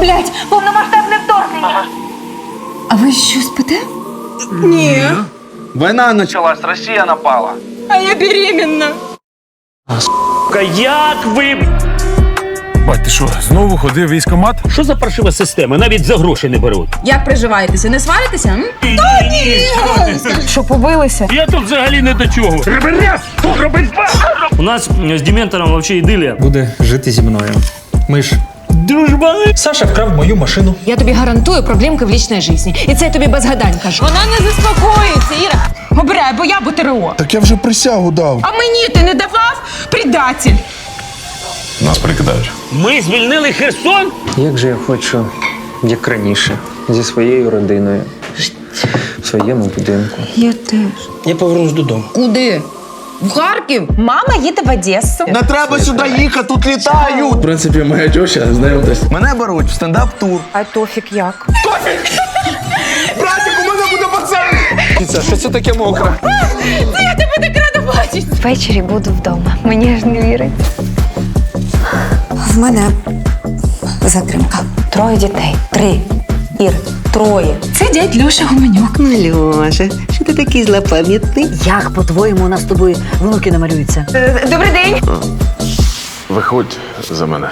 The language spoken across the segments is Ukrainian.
Блять, повномасштабне вторгнення. А ви що спите? Ні, Война началась, Россия напала. а я беременна. Як ви. Бать, ти що, знову ходив в військкомат? Що за паршива система? Навіть за гроші не беруть. Як приживаєтеся? Не сваритеся? М? Що побилися? Я тут взагалі не до чого. Раз, робить два. У нас з Діментором взагалі ідилія. буде жити зі мною. Ми ж Дружба. Саша вкрав мою машину. Я тобі гарантую проблемки в лічній житті. І це я тобі без гадань кажу. Вона не заспокоїться, Іра. Обирай, бо я БТРО. Так я вже присягу дав. А мені ти не давав? Предатель. Нас прикидають. Ми звільнили Херсон? Як же я хочу, як раніше, зі своєю родиною, в своєму будинку. Я теж. Я повернусь додому. Куди? В Харків? Мама їде в Одесу. Не треба сюди їхати, тут літають. В принципі, моя тьоща знайомтесь. Мене беруть в стендап-тур. А тофік як? Братик, у мене буде пацан. Це що це таке мокре? Я тебе так рада бачити. Ввечері буду вдома. Мені ж не вірить. В мене затримка. Троє дітей. Три. Ір, троє. Це дядь Льоша Гуменюк. Льоша, що ти такий злопам'ятний? Як, по-твоєму, у нас з тобою внуки намалюються? Добрий день. Виходь за мене.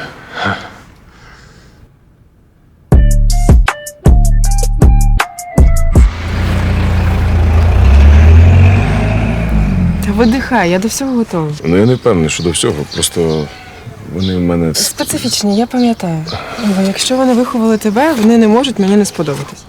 Та видихай, я до всього готова. Ну я не впевнений, що до всього. Просто вони в мене. Специфічні, я пам'ятаю. Бо якщо вони виховали тебе, вони не можуть мені не сподобатись.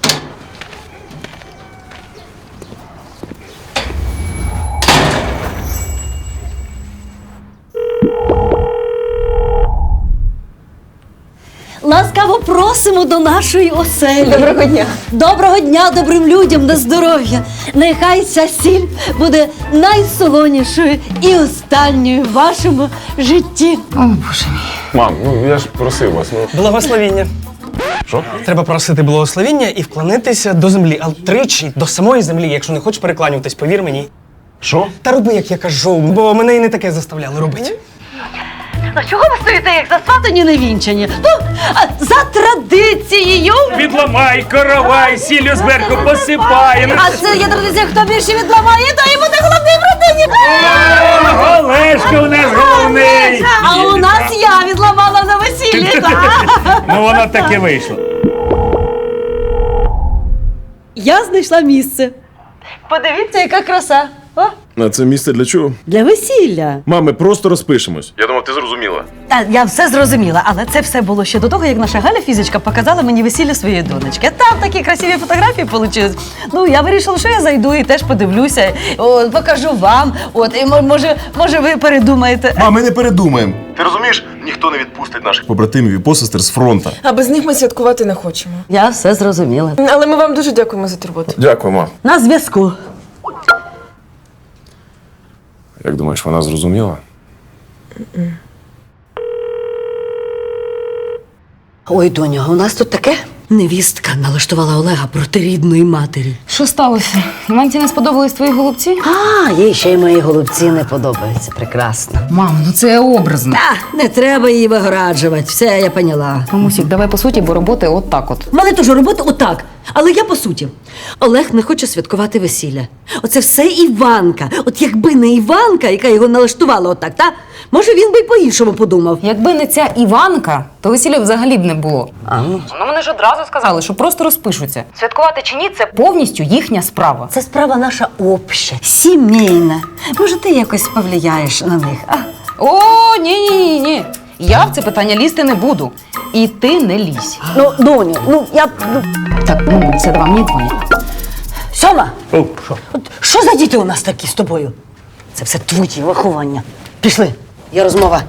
Ласкаво просимо до нашої оселі. Доброго дня. Доброго дня добрим людям на здоров'я. Нехай ця сіль буде найсолонішою і останньою в вашому житті. О боже Мам, ну я ж просив вас. Ну Благословіння. що? Треба просити благословіння і вклонитися до землі, але тричі до самої землі, якщо не хочеш перекланюватись, повір мені. Що? Та роби, як я кажу, бо мене і не таке заставляли робити. А чого ви стоїте, як засватані невінчані? Ну, а за традицією. Відламай, коровай, сіллю зверху посипай. А це є традиція, хто більше відламає, то і буде головним в родині. Олешка у нас головний. А у нас я відламала на весіллі. так. Ну воно так і вийшло. Я знайшла місце. Подивіться, яка краса. А це місце для чого? для весілля. Мами, просто розпишемось. Я думав, ти зрозуміла. Та я все зрозуміла, але це все було ще до того, як наша Галя фізичка показала мені весілля своєї донечки. Там такі красиві фотографії вийшли. Ну я вирішила, що я зайду і теж подивлюся. От, покажу вам. От і мо- може, може, ви передумаєте. Мам, ми не передумаємо. Ти розумієш, ніхто не відпустить наших побратимів і посестер з фронту. А без них ми святкувати не хочемо. Я все зрозуміла. Але ми вам дуже дякуємо за турботу. Дякую, мам. На зв'язку. Як думаєш, вона зрозуміла? Ой, доню, у нас тут таке. Невістка налаштувала Олега проти рідної матері. Що сталося? Іванці не сподобались твої голубці? А, їй ще й мої голубці не подобаються. Прекрасно. Мам, ну це образно. Та, не треба її вигораджувати. Все, я поняла. Мамусік, давай по суті, бо роботи от так от. У мене теж робота отак. Але я по суті. Олег не хоче святкувати весілля. Оце все Іванка. От якби не Іванка, яка його налаштувала отак, та може він би й по-іншому подумав. Якби не ця Іванка, то весілля взагалі б не було. А, ну. Ну вони ж одразу сказали, що просто розпишуться. Святкувати чи ні, це повністю їхня справа. Це справа наша обща, сімейна. Може, ти якось повлияєш на них. А? О, ні, ні, ні, ні. Я в це питання лізти не буду. І ти не лізь. Ну, доню, ну я. Ну, Так, ну це вам не дзвонять. Сьома! От що за діти у нас такі з тобою? Це все твої виховання. Пішли, є розмова.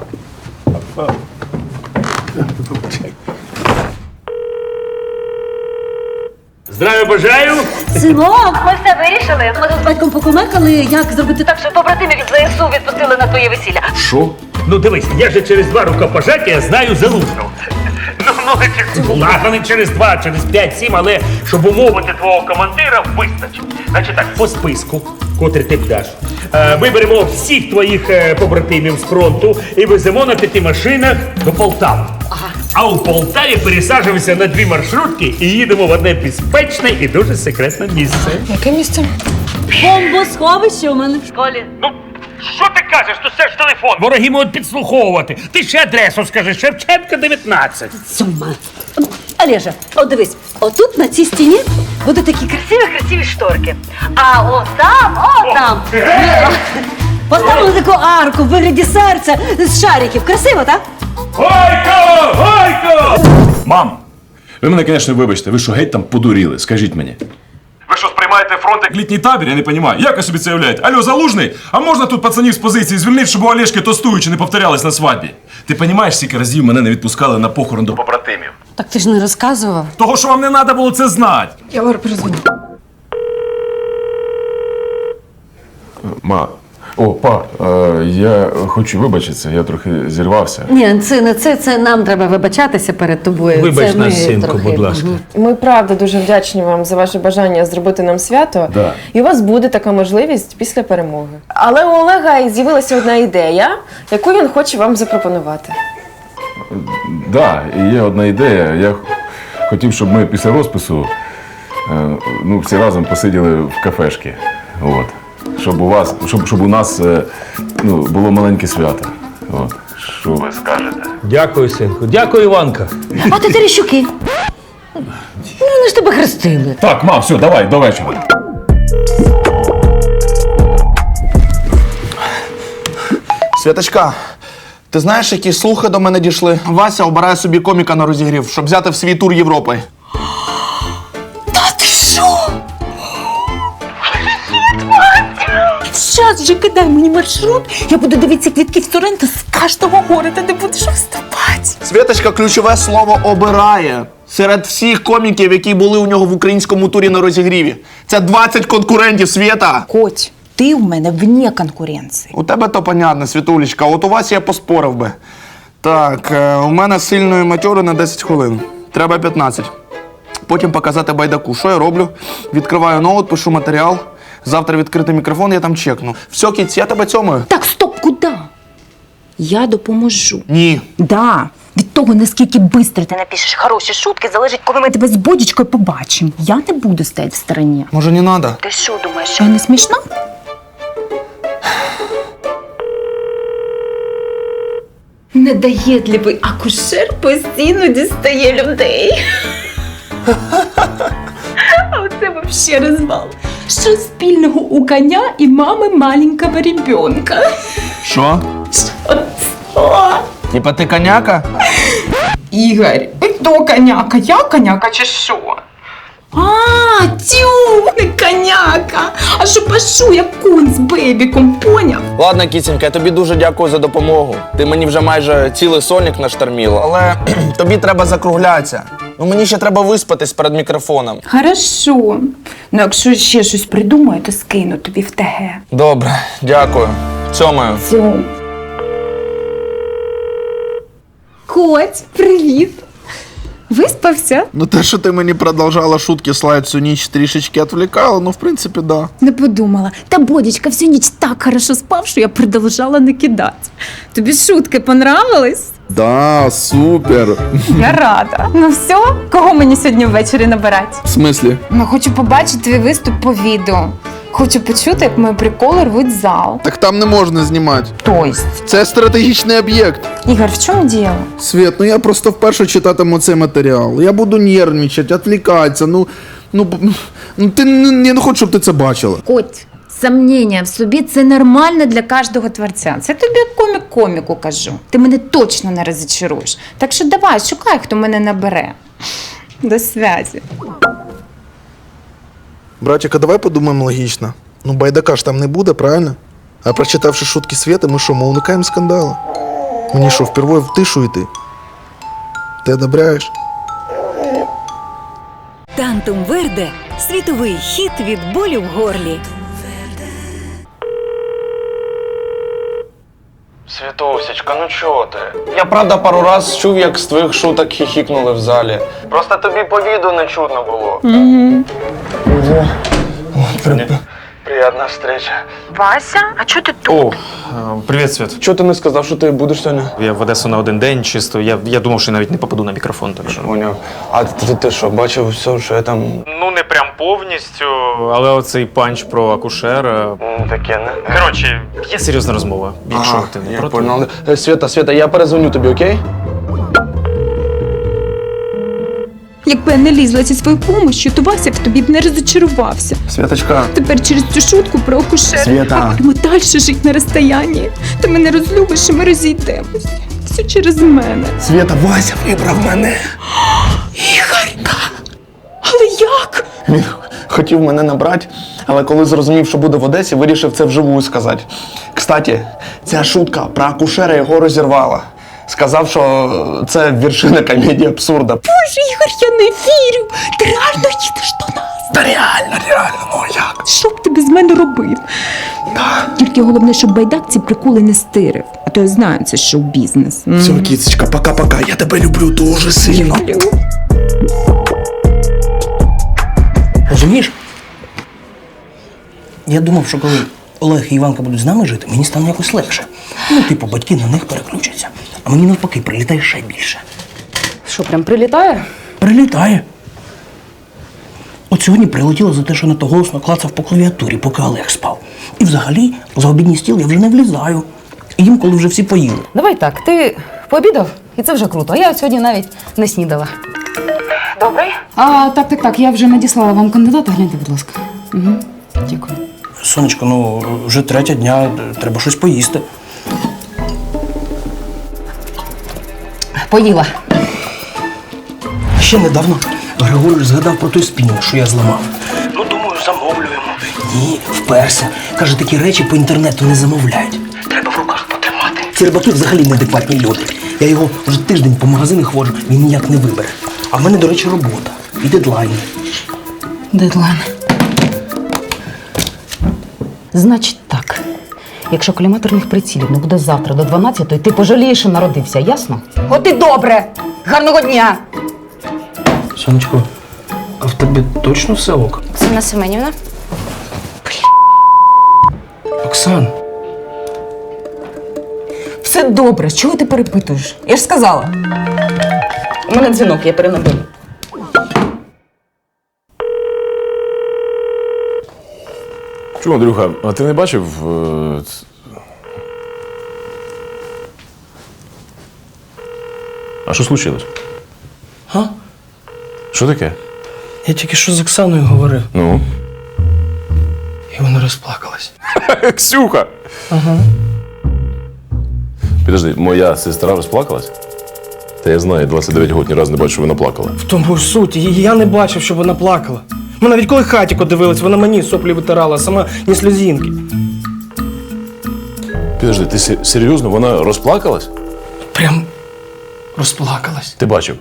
Здравия бажаю. Синок, ми все вирішили. Ми тут з батьком покумекали, як зробити так, щоб побратимів від ЗСУ відпустили на твоє весілля. Що? Ну дивись, я же через два рукопожаття знаю залужного. Ну, ну, ладно, не через два, через п'ять, сім, але щоб умовити твого командира вистачить. Значить так, по списку, котрий ти даш. е, Виберемо всіх твоїх е, побратимів з фронту і веземо на п'яти машинах до Полтави. А А у Полтаві пересаджуємося на дві маршрутки і їдемо в одне безпечне і дуже секретне місце. Яке місце? Бомбосховище у мене в школі. Ну, що ти кажеш? То це ж телефон. Вороги можуть підслуховувати. Ти ще адресу скажи, Шевченка 19. Сьома. Олежа, от дивись, отут на цій стіні будуть такі красиві-красиві шторки. А от там, от там. ми Поставили таку арку в вигляді серця з шариків. Красиво, так? Гойко! Гойко! Мам! Ви мене, звісно, вибачте, ви що геть там подуріли, скажіть мені. Ви сприймаєте фронт як Літній табір, я не розумію. Як ви собі це уявляєте? Алло, залужний? А можна тут пацанів з позиції звільнити, щоб у Олешки тостуючи не повторялись на свадьбі? Ти розумієш, скільки разів мене не відпускали на похорон до побратимів? Так ти ж не розказував. того, що вам не треба було це знати. Я говорю, перезвоню. Ма, о, па, е, я хочу вибачитися, я трохи зірвався. Ні, це не це, це нам треба вибачатися перед тобою. Вибач це нас, синку, трохи- будь ласка. Мгм. Ми правда дуже вдячні вам за ваше бажання зробити нам свято. Да. І у вас буде така можливість після перемоги. Але у Олега з'явилася одна ідея, яку він хоче вам запропонувати. Да, і є одна ідея. Я х- хотів, щоб ми після розпису е, ну, всі разом посиділи в кафешки. От. Щоб у вас, щоб, щоб у нас е, ну, було маленьке свято. От. Що ви скажете? Дякую, синку. Дякую, Іванка. А ти Терещуки? Ну, вони ж тебе хрестили. Так, мам, все, давай, до вечора. Святочка, ти знаєш, які слухи до мене дійшли? Вася обирає собі коміка на розігрів, щоб взяти в свій тур Європи. Зараз же кидай мені маршрут, я буду дивитися квітки в Соренто з кожного города, де будеш виступати. Святочка ключове слово обирає. Серед всіх коміків, які були у нього в українському турі на розігріві. Це 20 конкурентів свята. Коть, ти в мене вне конкуренції. У тебе то понятно, Світулечка, от у вас я поспорив би. Так, е, у мене сильної матьори на 10 хвилин. Треба 15. Потім показати байдаку. Що я роблю? Відкриваю ноут, пишу матеріал. Завтра відкрити мікрофон, я там чекну. Все, кіць, я тебе цьомаю. Так, стоп, куди? Я допоможу. Ні. Да. Від того, наскільки швидко ти напишеш хороші шутки, залежить, коли ми тебе з бодічкою побачимо. Я не буду стояти в стороні. Може, не треба? Ти що думаєш, що я не смішна? Недоєдливий акушер постійно дістає людей. А оце вообще розвал. Що спільного у коня і мами маленького ребенка? Що? Типа ти коняка? Ігор, хто коняка? Я коняка чи що? А, тю, не коняка. А що пашу, як кун з бебіком, поняв? Ладно, кіценька, я тобі дуже дякую за допомогу. Ти мені вже майже цілий сонік наштарміла. Але тобі треба закруглятися. Ну мені ще треба виспатись перед мікрофоном. Хорошо. Ну, якщо ще щось придумаю, то скину тобі в ТГ. Добре, дякую. Цьомаю. Цю. Коть, привіт. Виспався? Ну те, що ти мені продовжала шутки слать всю ніч, трішечки відвлікала, ну в принципі, да. Не подумала. Та Бодічка всю ніч так хорошо спав, що я продовжала накидати. Тобі шутки понравились? Да, супер. Я рада. Ну все, кого мені сьогодні ввечері набирати? В смислі? Ну, хочу побачити твій виступ по відео. Хочу почути, як мої приколи рвуть зал. Так там не можна знімати. Тобто? Це стратегічний об'єкт. Ігор, в чому діло? Свет, ну я просто вперше читатиму цей матеріал. Я буду нервничати, відвлікатися. Ну, ну, ну ти не, я не хочу, щоб ти це бачила. Коть, сомнення в собі це нормально для кожного творця. Це тобі комік коміку кажу. Ти мене точно не розчаруєш. Так що давай, шукай, хто мене набере. До связі. Братіка, давай подумаємо логічно. Ну, байдака ж там не буде, правильно? А прочитавши шутки Света, ми що, ми уникаємо скандалу? Мені що, впервые в тишу йти? Ти одобряєш? Тантум Верде світовий хіт від болю в горлі. Святовсячка, ну чого ти? Я правда пару раз чув, як з твоїх шуток хіхікнули в залі. Просто тобі по відео не чудно було. Угу. Приятна встреча. Вася, а чого ти тут? О, привіт, Свят. Чого ти не сказав, що ти будеш сьогодні? Я в Одесу на один день чисто. Я, я думав, що я навіть не попаду на мікрофон, так що. Поняв. А ти, ти що, бачив все, що я там. Ну, не прям повністю, але оцей панч про акушера. Таке, не? Коротше, є серйозна розмова. Якщо ти не я проти. Е, Свята, Свята, я перезвоню тобі, окей? Якби я не лізла зі своєю помощью, то Вася в тобі б не розочарувався. Святочка. Тепер через цю шутку про акушера Свята. ми будемо далі жити на розстоянні. Ти мене розлюбиш, і ми розійдемось. Все через мене. Свята, Вася вибрав мене. Ігорка! Але як? Він хотів мене набрати, але коли зрозумів, що буде в Одесі, вирішив це вживу сказати. Кстати, ця шутка про акушера його розірвала. Сказав, що це вершина комедії абсурда. Боже, Ігор, я не вірю! Ти реально їдеш до нас? Та реально, реально, ну як? Що б ти без мене робив? Тільки головне, щоб байдак ці приколи не стирив. А то я знаю, це шоу-бізнес. М. Все, кіцечка, пока-пока. Я тебе люблю дуже сильно. Розумієш? Я думав, що коли Олег і Іванка будуть з нами жити, мені стане якось легше. Ну, типу, батьки на них переключаться. А мені навпаки прилітає ще більше. Що, прям прилітає? Прилітає. От сьогодні прилетіло за те, що надто голосно клацав по клавіатурі, поки Олег спав. І взагалі за обідній стіл я вже не влізаю. Їм, коли вже всі поїли. Давай так, ти пообідав, і це вже круто. А я сьогодні навіть не снідала. А, так, так, так. Я вже надіслала вам кандидата. Гляньте, будь ласка. Угу. Дякую. Сонечко, ну вже третя дня, треба щось поїсти. Поїла. Ще недавно Григорій згадав про той спінінг, що я зламав. Ну, думаю, замовлюємо. Ні, вперся. Каже, такі речі по інтернету не замовляють. Треба в руках потримати. Ці рибаки взагалі неадекватні люди. Я його вже тиждень по магазинах ходжу, він ніяк не вибере. А в мене, до речі, робота і дедлайни. Дедлайн. Значить так. Якщо коліматорних прицілів не буде завтра до 12, то ти пожалієш, що народився, ясно? От і добре! Гарного дня! Сонечко, а в тебе точно все ок? Оксана Семенівна? Оксан, Все добре, чого ти перепитуєш? Я ж сказала. У мене дзвінок, я перенаберу. Чому, Андрюха, а ти не бачив. е, ц- А що случилось? Га? Що таке? я тільки що з Оксаною говорив, Ну? і вона розплакалась. Ксюха! Ага. Підожди, моя сестра розплакалась? Та я знаю, 29 років ні разу не бачив, що вона плакала. В тому ж суть, я- я не бачив, щоб вона плакала. Ми навіть коли хатіко дивились, вона мені соплі витирала, сама ні сльозінки. Підожди, ти се- серйозно, вона розплакалась? Прям розплакалась. Ти бачив?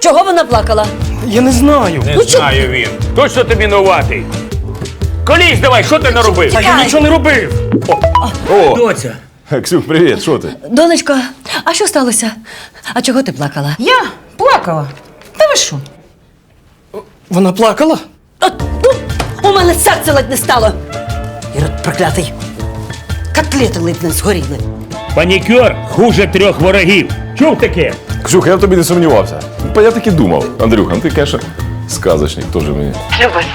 Чого вона плакала? Я не знаю. Не знаю він. Точно тобі новатий. Колись давай, що ти наробив? Та я нічого не робив. О! Доця. Ксюх, привіт, що ти? Донечко, а що сталося? А чого ти плакала? Я плакала. Та ви що? Вона плакала? У мене серце ледь не стало. Ірод проклятий. Котлети ледь не згоріли. Панікюр хуже трьох ворогів. Чув таке? Ксюх, я в тобі не сумнівався. Та Я так і думав. Андрюха, ну ти, конечно, сказочник теж мені.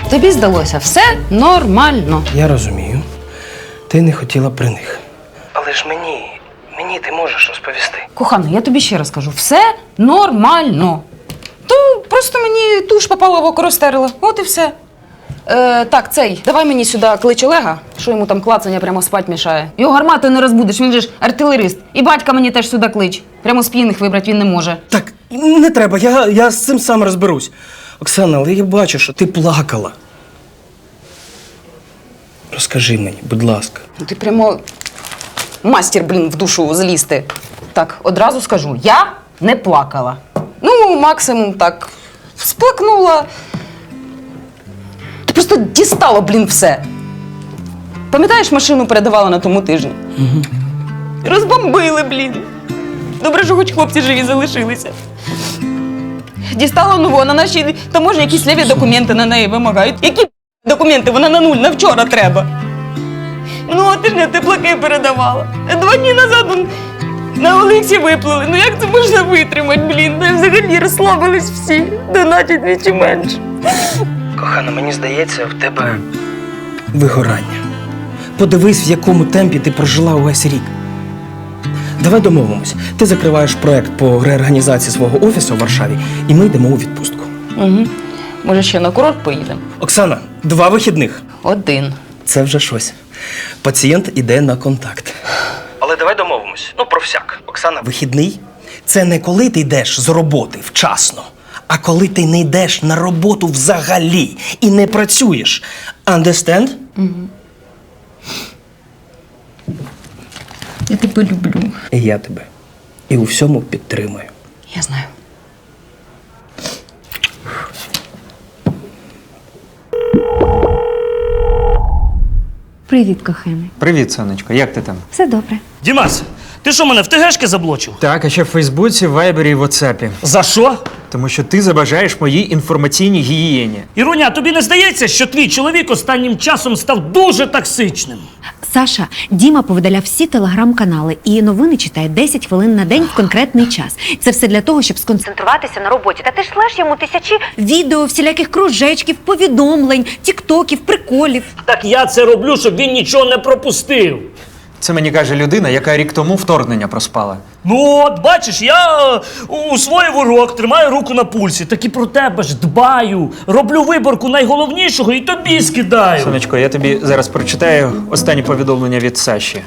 Тобі здалося, все нормально. Я розумію. Ти не хотіла при них. Але ж мені, мені ти можеш розповісти. Кохана, я тобі ще раз кажу, все нормально. То просто мені туш попала в око розтерла. От і все. Е, так, цей, давай мені сюди клич Олега, що йому там клацання прямо спать мішає. Його гармати не розбудиш, він же ж артилерист. І батька мені теж сюди клич. Прямо з п'яних вибрати він не може. Так, не треба, я, я з цим сам розберусь. Оксана, але я бачу, що ти плакала. Розкажи мені, будь ласка. Ну, Ти прямо мастер, блін, в душу злізти. Так, одразу скажу, я не плакала. Ну, максимум так сплакнула. Ти просто дістала, блін, все. Пам'ятаєш, машину передавала на тому тижні? Угу. Розбомбили, блін. Добре, що хоч хлопці живі залишилися. Дістала нову, на нашій таможні якісь ліві документи на неї вимагають. Які Документи вона на нуль, на вчора треба. Минулого тижня теплаки передавала. Два дні назад на Олексі виплили. Ну як це можна витримати, блін? Ну і взагалі розслабились всі. Донатять двічі менше. Кохана, мені здається, в тебе вигорання. Подивись, в якому темпі ти прожила увесь рік. Давай домовимось. Ти закриваєш проект по реорганізації свого офісу в Варшаві, і ми йдемо у відпустку. Угу. Може, ще на курорт поїдемо? Оксана, два вихідних. Один. Це вже щось. Пацієнт іде на контакт. Але давай домовимось. Ну, про всяк. Оксана, вихідний це не коли ти йдеш з роботи вчасно, а коли ти не йдеш на роботу взагалі і не працюєш. Understand? Я тебе люблю. І я тебе. І у всьому підтримую. Я знаю. Привіт, коханий. Привіт, сонечко, як ти там? Все добре. Дімас, ти що мене в ТГшки заблочив? Так, а ще в Фейсбуці, Вайбері і Ватсапі. За що? Тому що ти забажаєш моїй інформаційній гігієні. Іруня, тобі не здається, що твій чоловік останнім часом став дуже токсичним? Саша, Діма повидаляв всі телеграм-канали і новини читає 10 хвилин на день в конкретний час. Це все для того, щоб сконцентруватися на роботі. Та ти ж шлеш йому тисячі відео, всіляких кружечків, повідомлень, тіктоків, приколів. Так я це роблю, щоб він нічого не пропустив. Це мені каже людина, яка рік тому вторгнення проспала. Ну от, бачиш, я е, усвоїв урок, тримаю руку на пульсі, так і про тебе ж дбаю. Роблю виборку найголовнішого і тобі скидаю. Сонечко, я тобі зараз прочитаю останнє повідомлення від Саші.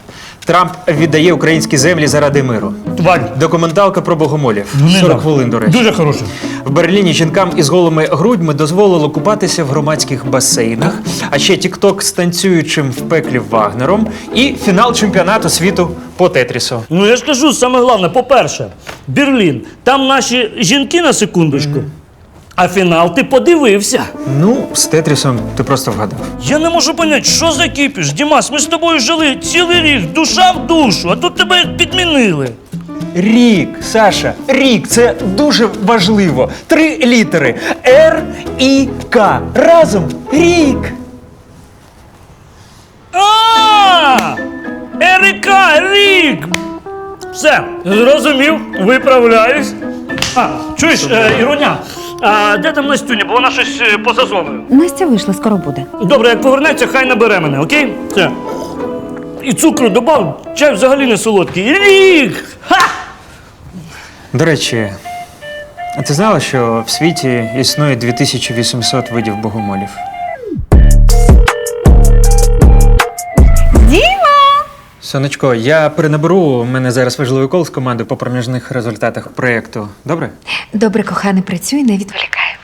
Трамп віддає українські землі заради миру. Тварь. Документалка про богомолів. Не 40 надо. хвилин, до речі. Дуже хороше. В Берліні жінкам із голими грудьми дозволило купатися в громадських басейнах, а ще тікток з танцюючим в пеклі Вагнером і фінал чемпіонату світу по Тетрісу. Ну я ж кажу, саме головне, по-перше, Берлін. Там наші жінки на секундочку. А фінал ти подивився. Ну, з Тетрісом ти просто вгадав. Я не можу поняти, що за кіпіш. Дімас, ми з тобою жили цілий рік, душа в душу, а тут тебе підмінили. Рік, Саша, рік це дуже важливо. Три літери Р і К. Разом рік. А! Ерика, рік! Все, зрозумів, виправляюсь. А, чуєш, е, Іруня, а де там Настюня, бо вона щось е, поза зоною. Настя вийшла, скоро буде. Добре, як повернеться, хай набере мене, окей? Все. І цукру добав, чай взагалі не солодкий. Рік! Ха! До речі, а ти знала, що в світі існує 2800 видів богомолів? Діма! Сонечко, я перенаберу. У мене зараз важливий кол з командою по проміжних результатах проєкту. Добре? Добре, коханий, працюй, не відволікай.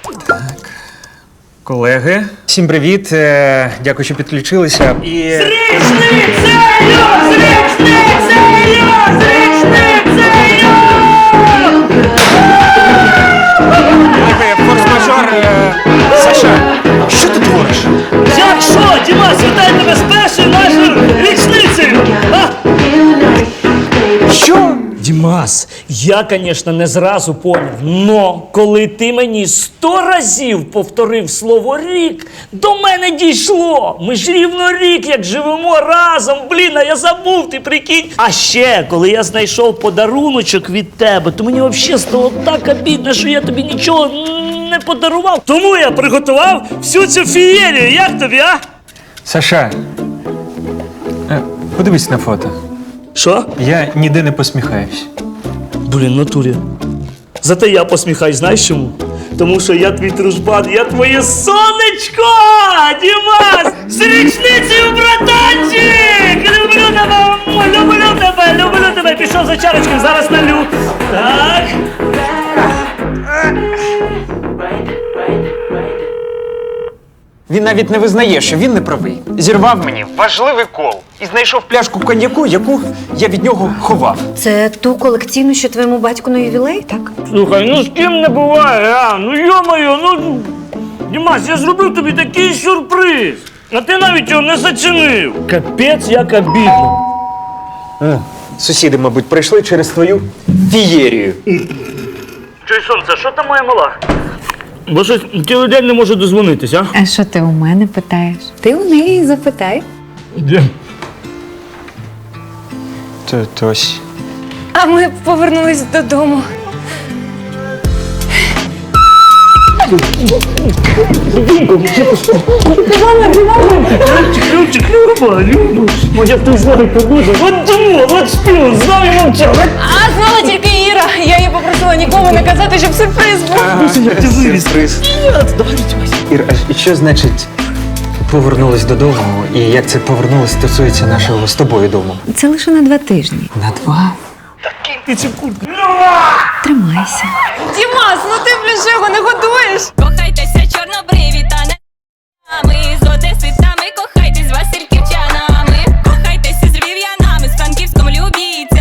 Колеги, всім привіт. Е, Дякую, що підключилися. І... Колеги, Саша, що ти твориш? Як що, Дімас, вітаю тебе з першою нашою річницею! А? Що? Дімас, я, звісно, не зразу поняв, но коли ти мені сто разів повторив слово рік, до мене дійшло. Ми ж рівно рік, як живемо разом. Блін, а я забув, ти прикинь. А ще, коли я знайшов подаруночок від тебе, то мені взагалі стало так обідно, що я тобі нічого не подарував. Тому я приготував всю цю фієрію. Як тобі, а? Саша, е, подивись на фото. Що? Я ніде не посміхаюсь. Блін, натурі. Зате я посміхаюсь, знаєш чому? Тому що я твій дружбан, я твоє сонечко! Він навіть не визнає, що він не правий. Зірвав мені важливий кол і знайшов пляшку коньяку, яку я від нього ховав. Це ту колекційну, що твоєму батьку на ювілей, так? Слухай, ну з ким не буває, а? Ну йо-моє, ну. Дімас, я зробив тобі такий сюрприз. А ти навіть його не зацінив. Капець, як обідно. Сусіди, мабуть, прийшли через твою фієрію. Чуй, сонце, що там моя мала? Бо щось цілий день не можу дозвонитися, а? А що ти у мене питаєш? Ти у неї запитай. Де? Тось. А ми повернулись додому. Ключик, Люба, Люба, моя ти знаю, побоже. От думав, от шпіон, знав і мовчав. А знала тільки Іра. Я їй попросила нікому не казати, щоб сюрприз був. Як ти виріс? Ір, а що значить повернулись додому? І як це повернулись стосується нашого з тобою дому? Це лише на два тижні. На два? Ти цю куртку. Тримайся. Дімас, ну ти бля його не годуєш. Кохайтеся чорнобриві та не ми з Одеси та ми кохайтесь з Васильківчанами. Кохайтеся з рів'янами, з Франківськом любіться.